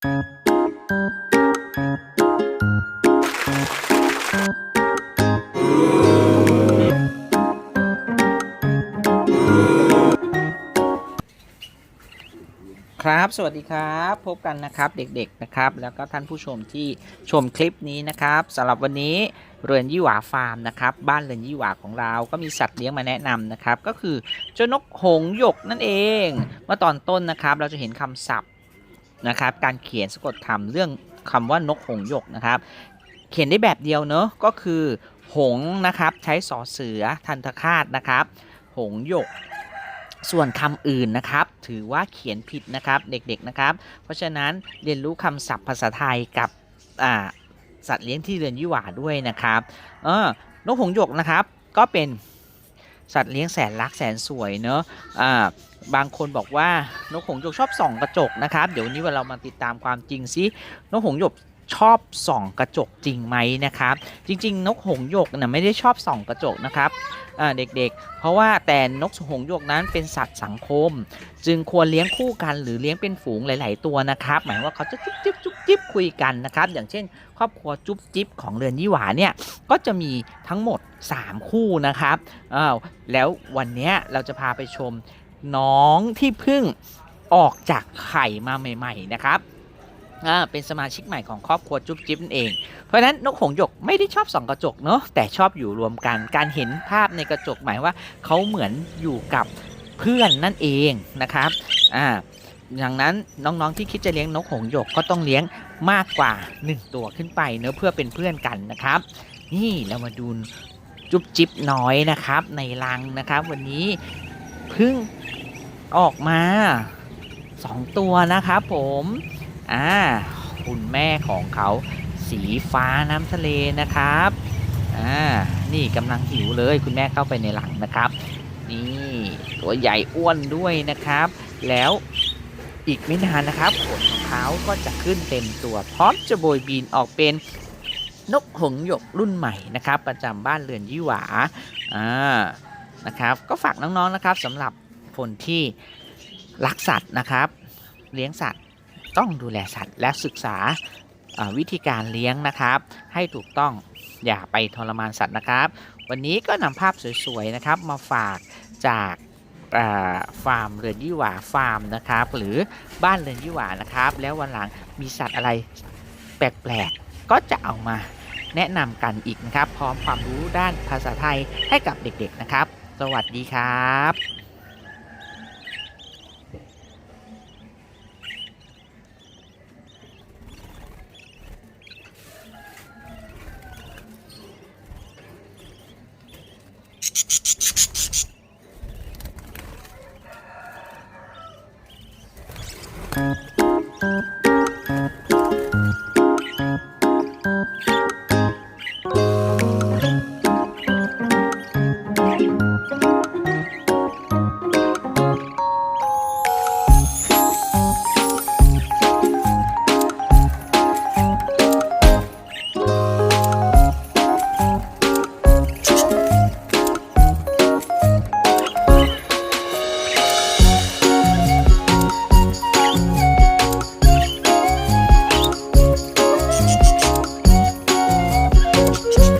ครับ สวัสดีครับ พบกันนะครับเด็กๆนะครับ แล้วก็ท่านผู้ชมที่ชมคลิปนี้นะครับสำหรับวันนี้เรือนยี่หวาฟาร์มนะครับ บ้านเรือนยี่หวาของเรา ก็มีสัตว์เลี้ยงมาแนะนำนะครับ ก็คือเจ้านกหงหยกนั่นเอง เมื่อตอนต้นนะครับ เราจะเห็นคำศัพท์ นะครับ การเขียนสะกดคำเรื่องคำว่านกหงหยกนะครับ เขียนได้แบบเดียวเนอะก็คือหงนะครับใช้สอเสือทันตคาตนะครับ หงหยกส่วนคำอื่นนะครับ ถือว่าเขียนผิดนะครับเด็กๆนะครับ เพราะฉะนั้นเรียนรู้คำศัพท์ภาษาไทยกับสัตว์เลี้ยงที่เรือนยี่หว่าด้วยนะครับเออนกหงหยกนะครับ ก็เป็น สัตว์เลี้ยงแสนรักแสนสวยเนอะอ่าบางคนบอกว่านกหงส์หยกชอบส่องกระจกนะครับ เดี๋ยววันนี้เรามาติดตามความจริงซินกหงส์หยกชอบส่องกระจกจริงไหมนะครับ จริง ๆ นกหงส์หยกนะไม่ได้ชอบส่องกระจกนะครับอ่าเด็กๆ เพราะว่าแต่นกหงส์หยกนั้นเป็นสัตว์สังคม จึงควรเลี้ยงคู่กันหรือเลี้ยงเป็นฝูงหลาย ๆ ตัวนะครับ หมายว่าเขาจะจุ๊บจิ๊บ จิ๊บคุยกันนะครับ อย่างเช่น ครอบครัวจุ๊บจิ๊บของเรือนยี่หวาเนี่ยก็จะมีทั้งหมด 3 คู่นะครับอ้าวแล้ววันนี้เราจะพาไปชมน้องที่เพิ่งออกจากไข่มาใหม่ ๆ นะครับอ่าเป็นสมาชิกใหม่ของครอบครัวจุ๊บจิ๊บนั่นเอง เพราะฉะนั้นนกหงส์หยกไม่ได้ชอบส่องกระจกเนาะแต่ชอบอยู่รวมกัน การเห็นภาพในกระจกหมายว่าเขาเหมือนอยู่กับเพื่อนนั่นเองนะครับอ่า ดังนั้นน้องๆที่คิดจะเลี้ยงนกหงหยกก็ต้องเลี้ยงมากกว่า 1 ตัวขึ้นไปเนื้อเพื่อเป็นเพื่อนกันนะครับ นี่เรามาดูจุ๊บจิ๊บน้อยนะครับ ในรังนะครับ วันนี้เพิ่งออกมา 2 ตัวนะครับผมอ่าคุณแม่ของเขาสีฟ้าน้ำทะเลนะครับอ่านี่กำลังหิวเลยคุณแม่เข้าไปในหลังนะครับ นี่ตัวใหญ่อ้วนด้วยนะครับ แล้ว อีกไม่นานนะครับขนของเขาก็จะขึ้นเต็มตัว พร้อมจะโบยบินออกเป็นนกหงหยกรุ่นใหม่นะครับ ประจำบ้านเรือนยี่หวาอ่านะครับ ก็ฝากน้องๆนะครับสำหรับคนที่รักสัตว์นะครับ เลี้ยงสัตว์ต้องดูแลสัตว์และศึกษาวิธีการเลี้ยงนะครับ ให้ถูกต้องอย่าไปทรมานสัตว์นะครับ วันนี้ก็นำภาพสวยๆนะครับ มาฝากจาก ฟาร์มเรือนยี่หว่าฟาร์มนะครับ หรือบ้านเรือนยี่หว่านะครับ แล้ววันหลังมีสัตว์อะไรแปลกๆก็จะเอามาแนะนำกันอีกนะครับ พร้อมความรู้ด้านภาษาไทยให้กับเด็กๆนะครับ สวัสดีครับ